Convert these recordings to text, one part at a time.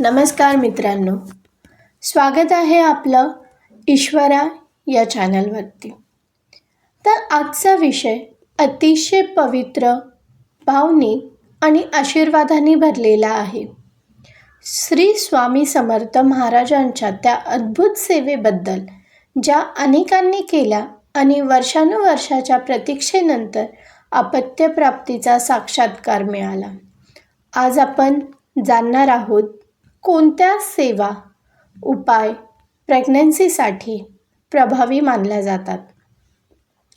नमस्कार मित्रांनो. स्वागत आहे आपलं ईश्वरा या चॅनलवरती. तर आजचा विषय अतिशय पवित्र भावनिक आणि आशीर्वादाने भरलेला आहे. श्री स्वामी समर्थ महाराजांच्या त्या अद्भुत सेवेबद्दल ज्या अनेकांनी केल्या आणि वर्षानुवर्षाच्या प्रतीक्षेनंतर अपत्यप्राप्तीचा साक्षात्कार मिळाला. आज आपण जाणणार आहोत कोणत्या सेवा उपाय प्रेग्नन्सीसाठी प्रभावी मानल्या जातात?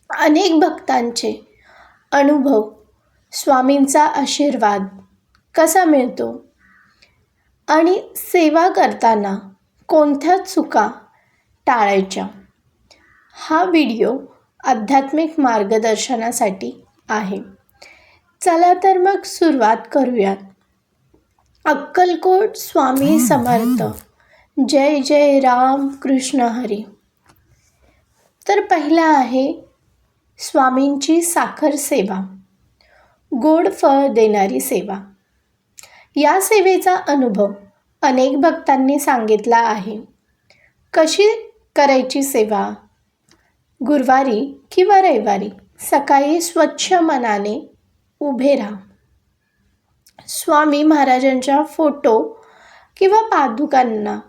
अनेक भक्तांचे अनुभव स्वामींचा आशीर्वाद कसा मिळतो? आणि सेवा करताना कोणत्या चुका टाळायच्या? हा व्हिडिओ आध्यात्मिक मार्गदर्शनासाठी आहे. चला तर मग सुरुवात करूयात. अक्कलकोट स्वामी समर्थ. जय जय राम कृष्ण हरी. तर पहिला आहे स्वामींची साखर सेवा. गोड फळ देणारी सेवा. या सेवेचा अनुभव अनेक भक्तांनी सांगितला आहे. कशी करायची सेवा? गुरुवारी किंवा रविवारी सकाळी स्वच्छ मनाने उभे राहा. स्वामी महाराजांच्या फोटो किंवा पादुकांना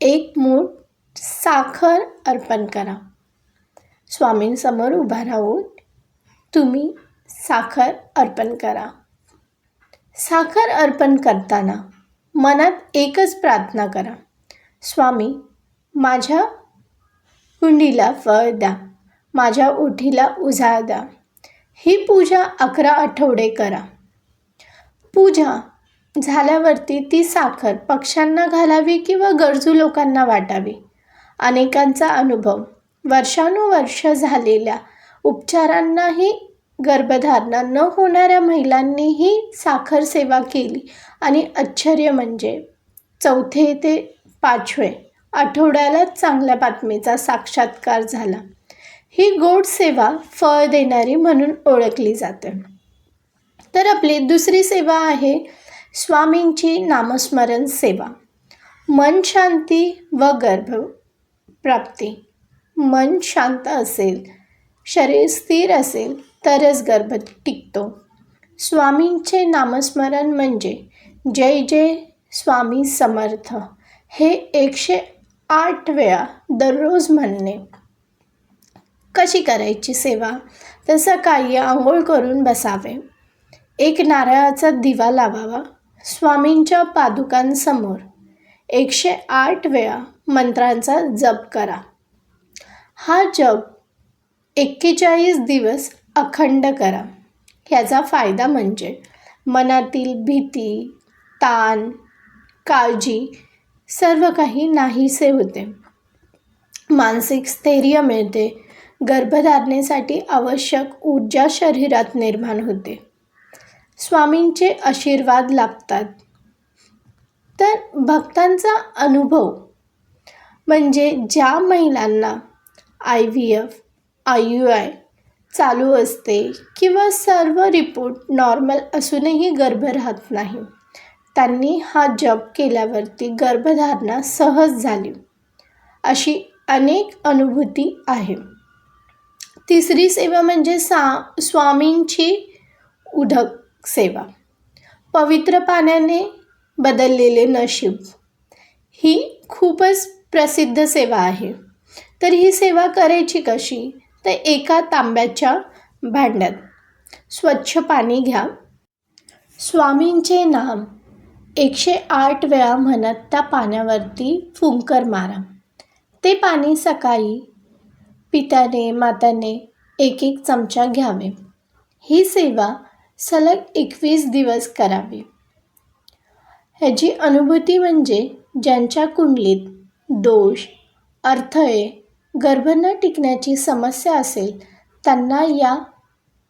एक मूठ साखर अर्पण करा. स्वामींसमोर उभा राहून तुम्ही साखर अर्पण करा. साखर अर्पण करताना मनात एकच प्रार्थना करा. स्वामी माझ्या कुंडीला फळ द्या. माझ्या ओठीला उजाळ द्या. ही पूजा अकरा आठवडे करा. पूजा झाल्यावरती ती साखर पक्ष्यांना घालावी किंवा गरजू लोकांना वाटावी. अनेकांचा अनुभव. वर्षानुवर्ष झालेल्या उपचारांनाही गर्भधारणा न होणाऱ्या महिलांनीही साखर सेवा केली. आणि आश्चर्य म्हणजे चौथे ते पाचवे आठवड्यालाच चांगल्या बातमीचा साक्षात्कार झाला. ही गोड सेवा फळ देणारी म्हणून ओळखली जाते. तर आपली दुसरी सेवा आहे स्वामींची नामस्मरण सेवा. मन शांती व गर्भ प्राप्ती. मन शांत असेल शरीर स्थिर असेल तरच गर्भ टिकतो. स्वामींचे नामस्मरण म्हणजे जय जय स्वामी समर्थ हे एकशे आठ वेळा दररोज म्हणणे. कशी करायची सेवा? तर सकाळी आंघोळ करून बसावे. एक नारळाचा दिवा लावावा स्वामींच्या पादुकांसमोर. एकशे आठ वेळा मंत्रांचा जप करा. हा जप एक्केचाळीस दिवस अखंड करा. ह्याचा फायदा म्हणजे मनातील भीती ताण काळजी सर्व काही नाहीसे होते. मानसिक स्थैर्य मिळते. गर्भधारणेसाठी आवश्यक ऊर्जा शरीरात निर्माण होते. स्वामींचे आशीर्वाद लाभतात. तर भक्तांचा अनुभव म्हणजे ज्या महिलांना I V F I U I चालू असते किंवा सर्व रिपोर्ट नॉर्मल असूनही गर्भ राहत नाही त्यांनी हा जप केल्यावरती गर्भधारणा सहज झाली अशी अनेक अनुभूती आहे. तिसरी सेवा म्हणजे सा स्वामींची उधक सेवा. पवित्र पाण्याने बदललेले नशीब. ही खूपच प्रसिद्ध सेवा आहे. तर ही सेवा करायची कशी? तर एका तांब्याच्या भांड्यात. स्वच्छ पाणी घ्या. स्वामींचे नाम. एकशे आठ वेळा म्हणत त्या पाण्यावरती फुंकर मारा. ते पाणी सकाळी पित्याने माताने एक एक चमचा घ्यावे. ही सेवा सलग एकवीस दिवस करावे. ह्याची अनुभूती म्हणजे ज्यांच्या कुंडलीत दोष अडथळे गर्भ न टिकण्याची समस्या असेल त्यांना या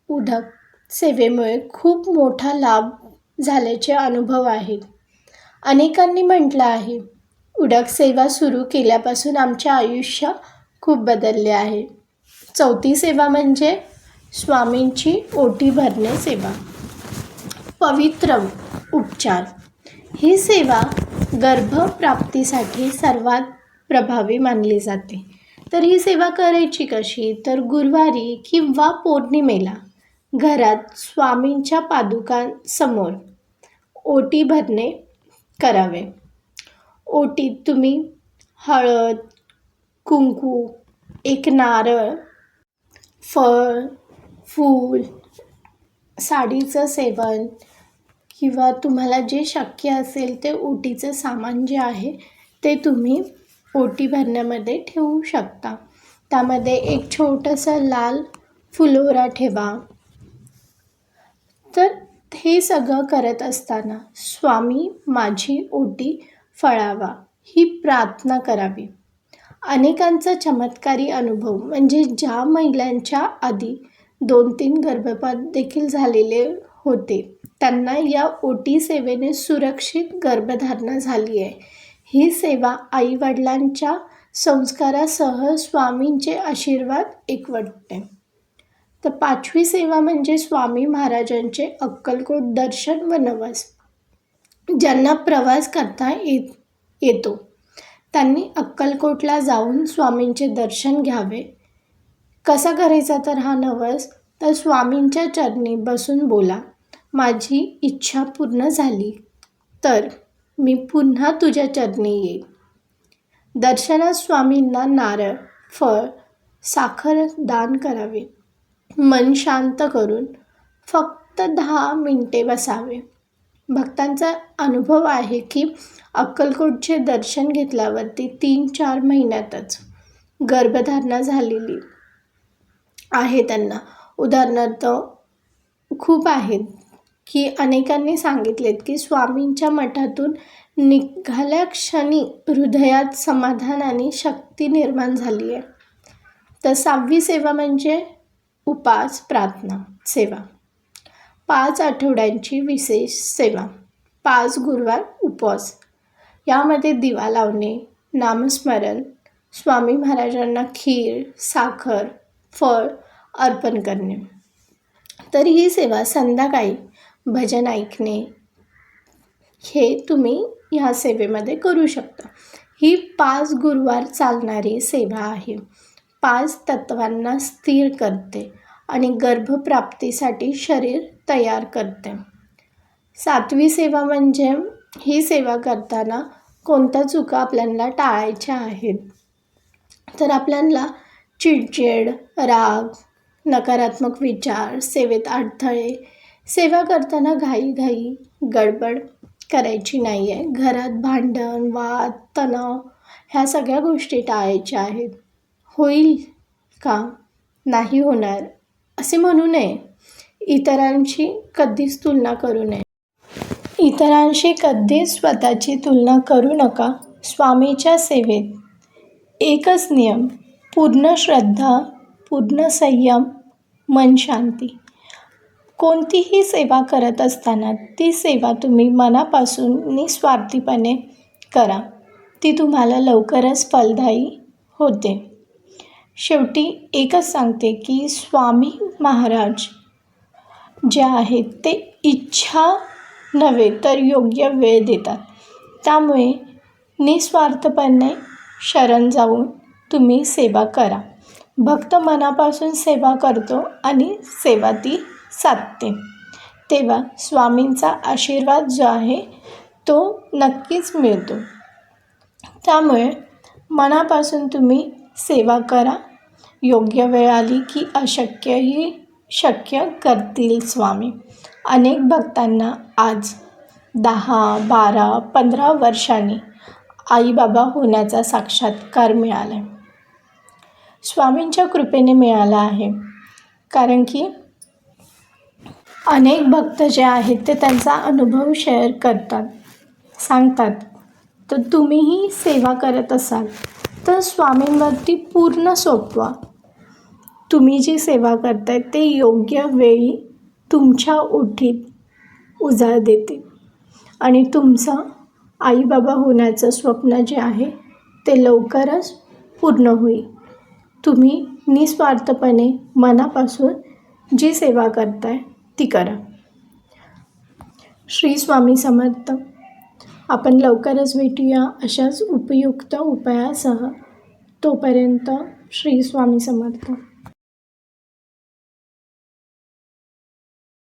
उदक सेवेमुळे खूप मोठा लाभ झाल्याचे अनुभव आहेत. अनेकांनी म्हटलं आहे उडक सेवा सुरू केल्यापासून आमचे आयुष्य खूप बदलले आहे. चौथी सेवा म्हणजे स्वामींची ओटी भरणे सेवा. पवित्र उपचार. ही सेवा गर्भप्राप्तीसाठी सर्वात प्रभावी मानली जाते. तर ही सेवा करायची कशी? तर गुरुवारी किंवा पौर्णिमेला घरात स्वामींच्या पादुकांसमोर ओटी भरणे करावे. ओटीत तुम्ही हळद कुंकू एक नारळ फळ फूल साडीचं सेवन किंवा तुम्हाला जे शक्य असेल ते ओटीचं सामान जे आहे ते तुम्ही ओटी भरण्यामध्ये ठेवू शकता. त्यामध्ये एक छोटंसं लाल फुलोरा ठेवा. तर हे सगळं करत असताना स्वामी माझी ओटी फळावा ही प्रार्थना करावी. अनेकांचा चमत्कारी अनुभव म्हणजे ज्या महिलांच्या आधी दोन तीन गर्भपात देखील झालेले होते. त्यांना या ओटी सेवेने सुरक्षित गर्भधारणा झाली आहे. ही सेवा आईवडिलांच्या संस्कारासह स्वामींचे आशीर्वाद एकवटते. तर पाचवी सेवा म्हणजे स्वामी महाराजांचे अक्कलकोट दर्शन व नवस ज्यांना प्रवास करता येत येतो. त्यांनी अक्कलकोटला जाऊन स्वामींचे दर्शन घ्यावे. कसा करायचा तर हा नवस? तर स्वामींच्या चरणी बसून बोला. माझी इच्छा पूर्ण झाली. तर मी पुन्हा तुझ्या चरणी येईल दर्शनात स्वामींना नारळ फळ साखर दान करावे. मन शांत करून फक्त दहा मिनटे बसावे. भक्तांचा अनुभव आहे की अक्कलकोटचे दर्शन घेतल्यावरती तीन चार महिन्यातच गर्भधारणा झालेली. आहे त्यांना. उदाहरणार्थ खूप आहेत की अनेकांनी सांगितलेत की स्वामींच्या मठातून निघाल्या क्षणी हृदयात समाधान आणि शक्ती निर्माण झाली आहे. तर सहावी सेवा म्हणजे उपास प्रार्थना सेवा. पाच आठवड्यांची विशेष सेवा. पाच गुरुवार उपवास. यामध्ये दिवा लावणे नामस्मरण स्वामी महाराजांना खीर साखर फळ अर्पण करणे. तर ही सेवा संध्याकाळी भजन ऐकणे हे तुम्ही ह्या सेवेमध्ये करू शकता. ही पाच गुरुवार चालणारी सेवा आहे. पाच तत्वांना स्थिर करते आणि गर्भप्राप्तीसाठी शरीर तयार करते. सातवी सेवा म्हणजे ही सेवा करताना कोणत्या चुका आपल्याला टाळायच्या आहेत? तर आपल्याला चिडचिड राग नकारात्मक विचार सेवेत अडथळे सेवा करताना घाईघाई गडबड करायची नाही आहे घरात भांडण वाद तणाव ह्या सगळ्या गोष्टी टाळायच्या आहेत. होईल का? नाही होणार असे म्हणू नये. इतरांशी कधीच तुलना करू नये. इतरांशी कधीच स्वतःची तुलना करू नका. स्वामीच्या सेवेत एकच नियम पूर्ण श्रद्धा पूर्ण संयम मन शांती. कोणतीही सेवा करत असताना ती सेवा तुम्ही मनापासून निस्वार्थीपणे करा. ती तुम्हाला लवकरच फलदायी होते. शेवटी एकच सांगते की स्वामी महाराज जे आहेत ते इच्छा नव्हे तर योग्य वेळ देतात. त्यामुळे निस्वार्थपणे शरण जाऊन तुम्ही सेवा करा. भक्त मनापासून सेवा करतो आणि सेवा ती साधते. तेव्हा स्वामींचा आशीर्वाद जो आहे तो नक्कीच मिळतो. त्यामुळे मनापासून तुम्ही सेवा करा. योग्य वेळ आली की अशक्यही शक्य करतील स्वामी. अनेक भक्तांना आज दहा बारा पंधरा वर्षांनी आईबाबा होण्याचा साक्षात्कार मिळाला आहे स्वामींच्या कृपेने मिळाला आहे. कारण की अनेक भक्त जे आहेत ते त्यांचा अनुभव शेअर करतात. सांगतात तर तुम्हीही सेवा करत असाल तर स्वामींवरती पूर्ण सोपवा. तुम्ही जी सेवा करताय ते योग्य वेळी तुमच्या ओठीत उजाळ देते. आणि तुमचं आईबाबा होण्याचं स्वप्न जे आहे ते लवकरच पूर्ण होईल. तुम्ही निस्वार्थपणे मनापासून जी सेवा करताय ती करा. श्री स्वामी समर्थ. आपण लवकरच भेटूया अशाच उपयुक्त उपायासह. तोपर्यंत श्री स्वामी समर्थ.